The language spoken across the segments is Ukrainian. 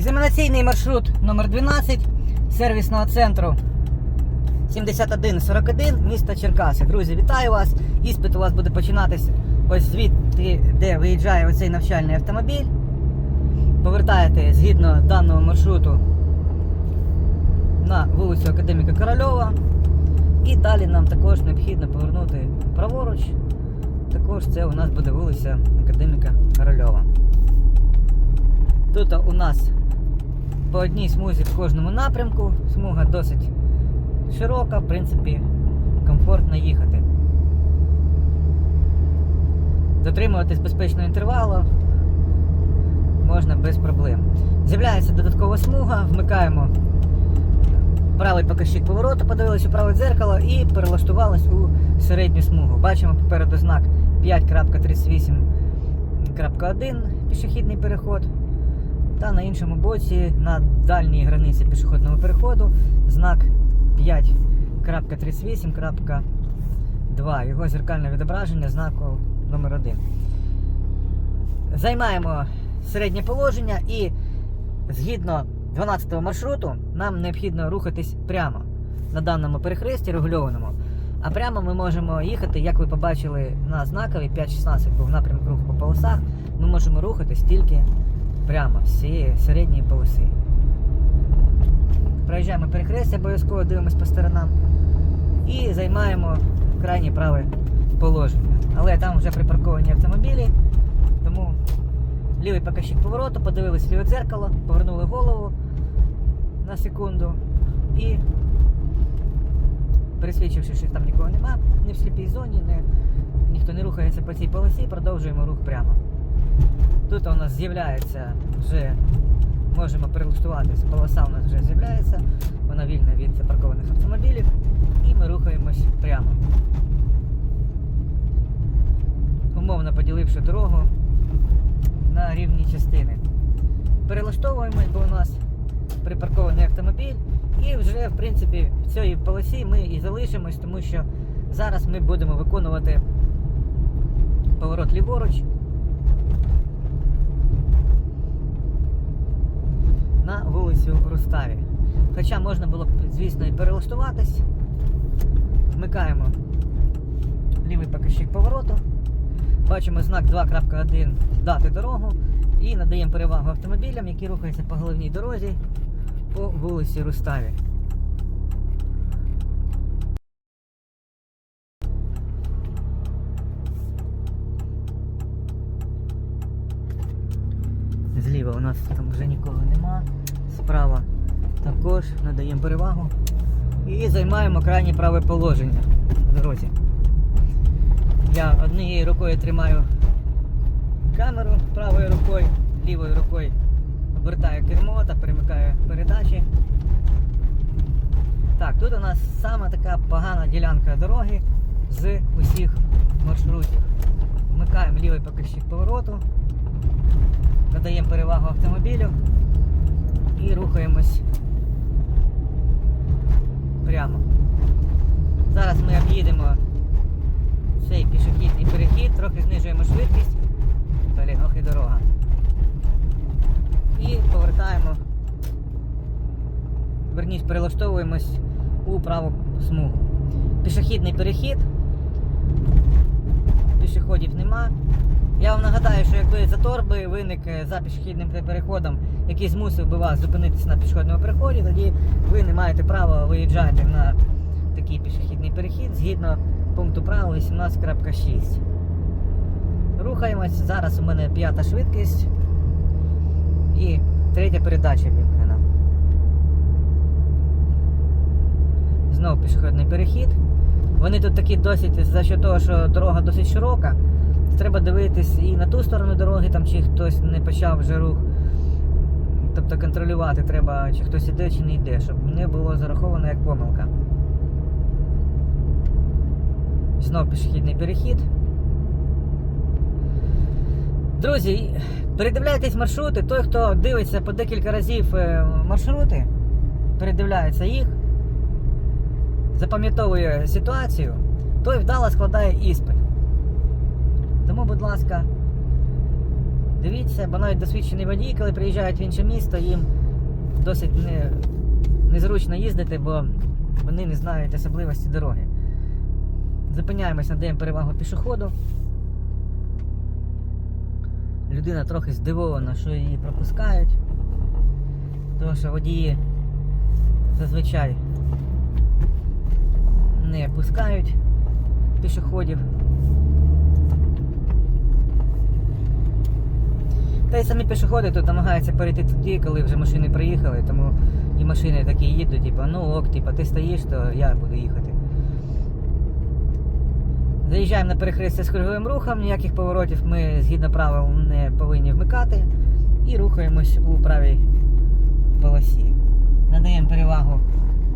Екзаменаційний маршрут номер 12 сервісного центру 7141 міста Черкаси. Друзі, вітаю вас! Іспит у вас буде починатися ось звідти, де виїжджає оцей навчальний автомобіль. Повертаєте згідно даного маршруту на вулицю Академіка Корольова. І далі нам також необхідно повернути праворуч. Також це у нас буде вулиця Академіка Корольова. Тут у нас по одній смузі в кожному напрямку. Смуга досить широка, в принципі, комфортно їхати. Дотримуватись безпечного інтервалу можна без проблем. З'являється додаткова смуга, вмикаємо правий показчик повороту, подивились у праве дзеркало і перелаштувались у середню смугу. Бачимо попереду знак 5.38.1 пішохідний переход. Та на іншому боці, на дальній границі пішохідного переходу, знак 5.38.2. Його зеркальне відображення знаку номер 1 Займаємо середнє положення і згідно 12-го маршруту нам необхідно рухатись прямо на даному перехресті регульованому. А прямо ми можемо їхати, як ви побачили на знакові 5.16 був напрямок руху по полосах. Ми можемо рухатись тільки прямо з цієї середньої полоси. Проїжджаємо перехрестя, обов'язково дивимось по сторонам і займаємо крайнє праве положення. Але там вже припарковані автомобілі, тому лівий показчик повороту, подивились ліве дзеркало, повернули голову на секунду і, пересвідчивши, що там нікого нема, не в сліпій зоні, не, ніхто не рухається по цій полосі, продовжуємо рух прямо. Тут у нас з'являється вже, можемо перелаштуватися, полоса у нас вже з'являється, вона вільна від запаркованих автомобілів, і ми рухаємось прямо. Умовно поділивши дорогу на рівні частини. Перелаштовуємось, бо у нас припаркований автомобіль, і вже в принципі в цій полосі ми і залишимось, тому що зараз ми будемо виконувати поворот ліворуч. На вулицю Руставі. Хоча можна було б, звісно, і перелаштуватись. Вмикаємо лівий показчик повороту. Бачимо знак 2.1 дати дорогу і надаємо перевагу автомобілям, які рухаються по головній дорозі по вулиці Руставі. Зліва у нас там вже нікого нема. Справа також надаємо перевагу. І займаємо крайнє праве положення на дорозі. Я однією рукою тримаю камеру правою рукою, лівою рукою обертаю кермо та перемикаю передачі. Так, тут у нас саме така погана ділянка дороги з усіх маршрутів. Вмикаємо лівий показчик повороту надаємо перевагу автомобілю і рухаємось прямо. Зараз ми об'їдемо цей пішохідний перехід, трохи знижуємо швидкість, блін, ох і дорога. І повертаємо, верніше перелаштовуємось у праву смугу. Пішохідний перехід, пішоходів нема. Я вам нагадаю, що якби затор би виник е, за пішохідним переходом, який змусив би вас зупинитися на пішохідному переході, тоді ви не маєте права виїжджати на такий пішохідний перехід згідно пункту правил 18.6. Рухаємось. Зараз у мене п'ята швидкість і третя передача вімкнена. Знову пішохідний перехід. Вони тут такі досить за що того, що дорога досить широка. Треба дивитись і на ту сторону дороги, там чи хтось не почав вже рух. Тобто контролювати треба, чи хтось іде, чи не йде, щоб не було зараховано як помилка. Знов пішохідний перехід. Друзі, передивляйтесь маршрути. Той, хто дивиться по декілька разів е, маршрути, передивляється їх, запам'ятовує ситуацію, той вдало складає іспит. Тому, будь ласка, Дивіться, бо навіть досвідчений водій, коли приїжджають в інше місто, їм досить не, незручно їздити, бо вони не знають особливості дороги. Зупиняємось, надаємо перевагу пішоходу. Людина трохи здивована, що її пропускають. Тому що водії зазвичай не пускають пішоходів. Та й самі пішоходи тут намагаються перейти туди, коли вже машини приїхали, тому і машини такі їдуть, типу, ну ок, типу, ти стоїш, то я буду їхати. Заїжджаємо на перехрестя з круговим рухом, ніяких поворотів ми згідно правил не повинні вмикати і рухаємось у правій полосі. Надаємо перевагу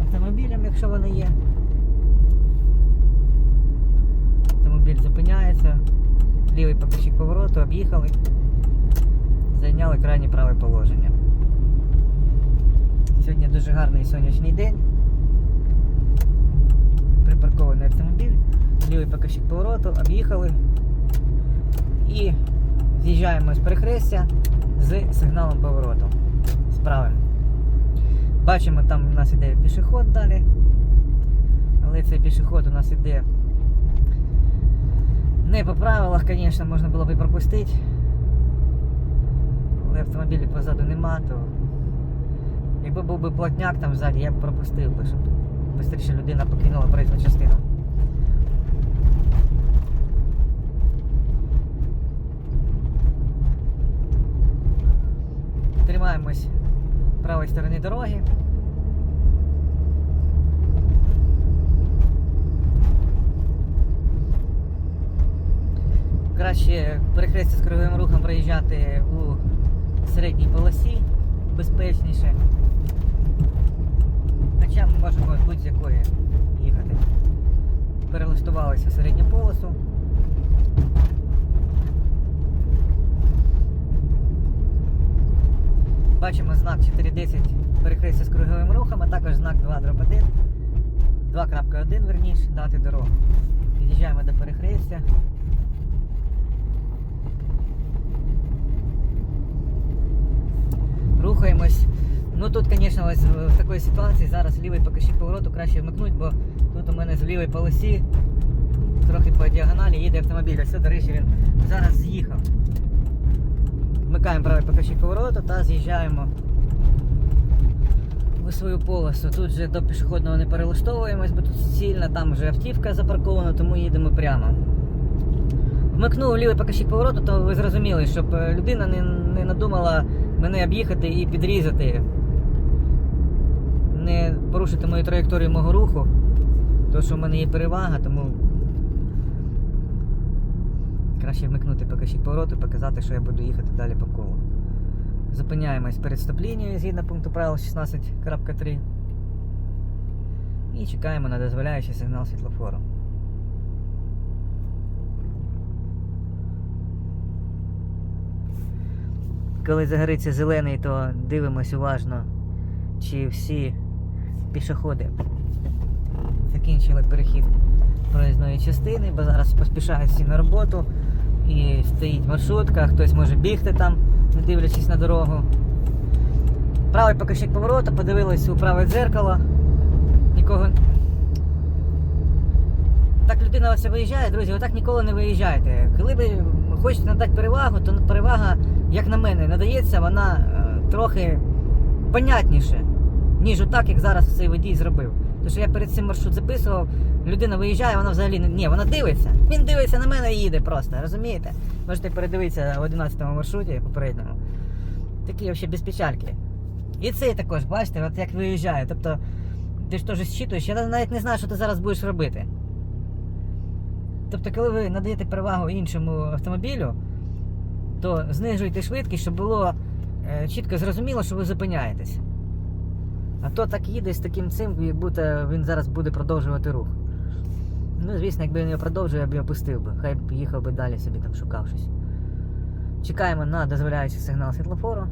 автомобілям, якщо вони є. Автомобіль зупиняється, лівий покажчик повороту, об'їхали, зайняли крайнє праве положення. Сьогодні дуже гарний сонячний день. Припаркований автомобіль, лівий покажчик повороту, об'їхали і з'їжджаємо з перехрестя з сигналом повороту. З. Бачимо, там у нас іде пішоход далі. Але цей пішоход у нас іде не по правилах, звісно, можна було б і пропустити. Але автомобілів позаду нема, то якби був би плотняк там ззаді, я б пропустив би, щоб швидше людина покинула проїзну частину. Тримаємось правої сторони дороги. Краще перехрестя з круговим рухом проїжджати у середній полосі безпечніше. Хоча ми можемо будь-з якої їхати. Перелаштувалися в середню полосу. Бачимо знак 410 перехрестя з круговим рухом, а також знак 2 дроп 1. 2.1 верніше, дати дорогу. Під'їжджаємо до перехрестя. Рухаємось. Ну тут, звісно, ось в в такій ситуації зараз лівий покажчик повороту краще вмикнути, бо тут у мене з лівої полосі трохи по діагоналі їде автомобіль. Ось, до речі, він зараз з'їхав. Вмикаємо правий покажчик повороту та з'їжджаємо у свою полосу. Тут вже до пішохідного не перелаштовуємось, бо тут сильно, там вже автівка запаркована, тому їдемо прямо. Вмикнув лівий покажчик повороту, то ви зрозуміли, щоб е, людина не, не надумала мене об'їхати і підрізати. Не порушити мою траєкторію мого руху. То що в мене є перевага, тому краще вмикнути покажчик повороту показати, що я буду їхати далі по колу. Зупиняємось перед стоп-лінією згідно пункту правил 16.3 і чекаємо на дозволяючий сигнал світлофору. Коли загориться зелений, то дивимось уважно, чи всі пішоходи закінчили перехід проїзної частини, бо зараз поспішають всі на роботу і стоїть маршрутка, хтось може бігти там, не дивлячись на дорогу. Правий покажчик повороту, подивились у праве дзеркало. Нікого. Так людина ось виїжджає, друзі, отак ніколи не виїжджайте. Коли ви хочете надати перевагу, то перевага, як на мене, надається вона е, трохи понятніше, ніж отак, як зараз цей водій зробив. Тому що я перед цим маршрут записував, людина виїжджає, вона взагалі не. Ні, вона дивиться. Він дивиться на мене і їде просто, розумієте? Можете передивитися в 11 маршруті попередньому. Такі взагалі без печальки. І цей також, бачите, от як виїжджає. Тобто, ти ж теж зчитуєш, я навіть не знаю, що ти зараз будеш робити. Тобто, коли ви надаєте перевагу іншому автомобілю, то знижуйте швидкість, щоб було е, чітко зрозуміло, що ви зупиняєтесь. А то так їде з таким цим, будто він зараз буде продовжувати рух. Ну, звісно, якби він його продовжив, я б його пустив би. Хай б їхав би далі собі там шукав щось. Чекаємо на дозволяючий сигнал світлофору.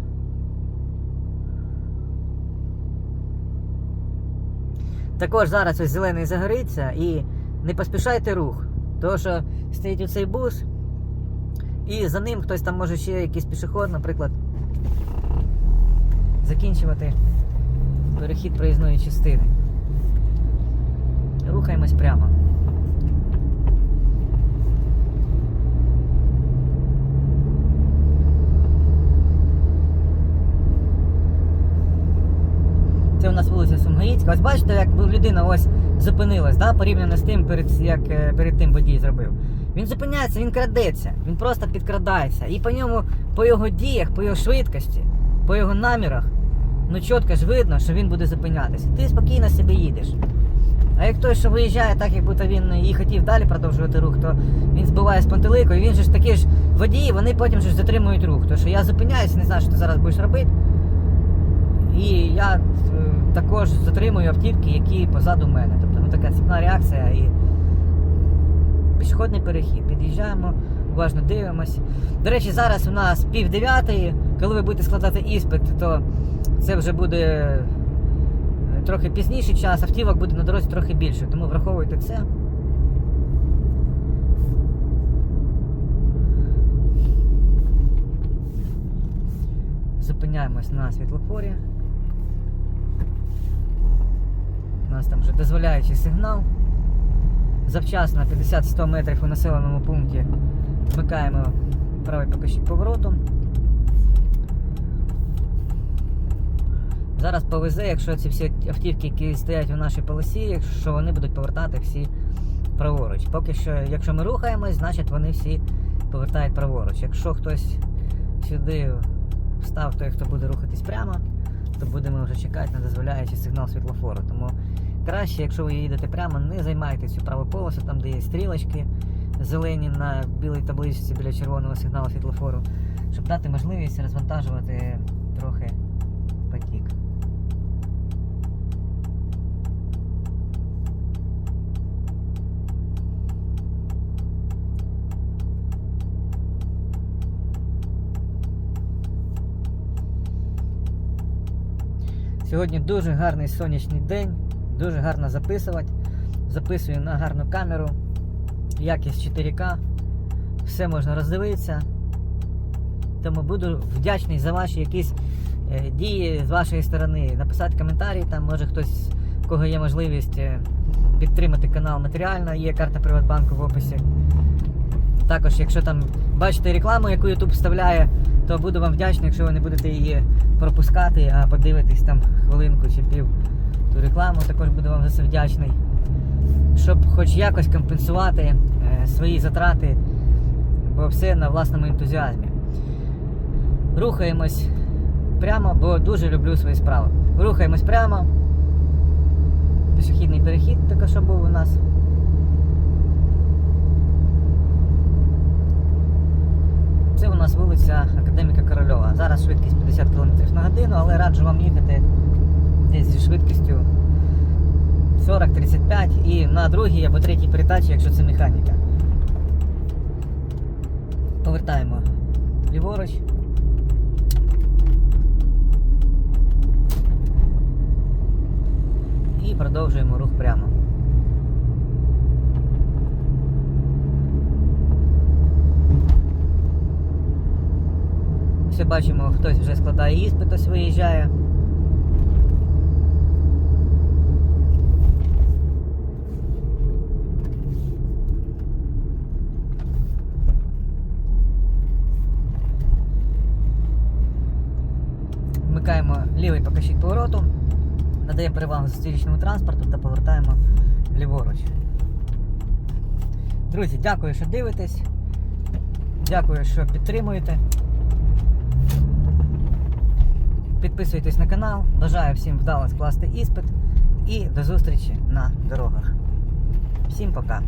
Також зараз ось зелений загориться і не поспішайте рух. Тому що стоїть оцей бус, І за ним хтось там може ще якийсь пішоход, наприклад, закінчувати перехід проїзної частини. Рухаємось прямо. Це у нас вулиця Сумгаїцька. Ось бачите, як людина ось зупинилась, да, порівняно з тим, перед, як е, перед тим водій зробив. Він зупиняється, він крадеться, він просто підкрадається. І по ньому, по його діях, по його швидкості, по його намірах, ну чітко ж видно, що він буде зупинятися. Ти спокійно собі їдеш. А як той, що виїжджає так, як будто він і хотів далі продовжувати рух, то він збиває з пантелику, і він же ж такі ж водії, вони потім же ж затримують рух. Тому що я зупиняюся, не знаю, що ти зараз будеш робити. І я е, також затримую автівки, які позаду мене. Тобто ну, така ціпна реакція і пішохідний перехід. Під'їжджаємо, уважно дивимось. До речі, зараз у нас пів дев'ятої. Коли ви будете складати іспит, то це вже буде е, трохи пізніший час, автівок буде на дорозі трохи більше, тому враховуйте це. Зупиняємось на світлофорі. У нас там вже дозволяючий сигнал. Завчасно 50-100 метрів у населеному пункті вмикаємо правий покажчик поворотом. Зараз повезе, якщо ці всі автівки, які стоять у нашій полосі, якщо вони будуть повертати всі праворуч. Поки що, якщо ми рухаємось, значить вони всі повертають праворуч. Якщо хтось сюди встав, той, хто буде рухатись прямо, то будемо вже чекати на дозволяючий сигнал світлофору. Тому краще, якщо ви їдете прямо, не займайте цю праву полосу, там де є стрілочки зелені на білій табличці біля червоного сигналу світлофору, щоб дати можливість розвантажувати трохи потік. Сьогодні дуже гарний сонячний день, дуже гарно записувати. Записую на гарну камеру, якість 4К, все можна роздивитися. Тому буду вдячний за ваші якісь е, дії з вашої сторони. Написати коментарі, там може хтось, кого є можливість е, підтримати канал матеріально, є карта Приватбанку в описі. Також, якщо там бачите рекламу, яку YouTube вставляє, то буду вам вдячний, якщо ви не будете її пропускати, а подивитесь там хвилинку чи пів ту рекламу, також буду вам за це вдячний. Щоб хоч якось компенсувати е, свої затрати, бо все на власному ентузіазмі. Рухаємось прямо, бо дуже люблю свої справи. Рухаємось прямо. Пішохідний перехід також що був у нас. Це у нас вулиця Академіка Корольова. Зараз швидкість 50 км на годину, але раджу вам їхати десь зі швидкістю 40-35 і на другій або третій передачі, якщо це механіка. Повертаємо ліворуч. І продовжуємо рух прямо. Все бачимо, хтось вже складає іспит, хтось виїжджає. Вмикаємо лівий покажчик повороту, надаємо перевагу зустрічному транспорту та повертаємо ліворуч. Друзі, дякую, що дивитесь. Дякую, що підтримуєте. Підписуйтесь на канал. Бажаю всім вдало скласти іспит і до зустрічі на дорогах. Всім пока!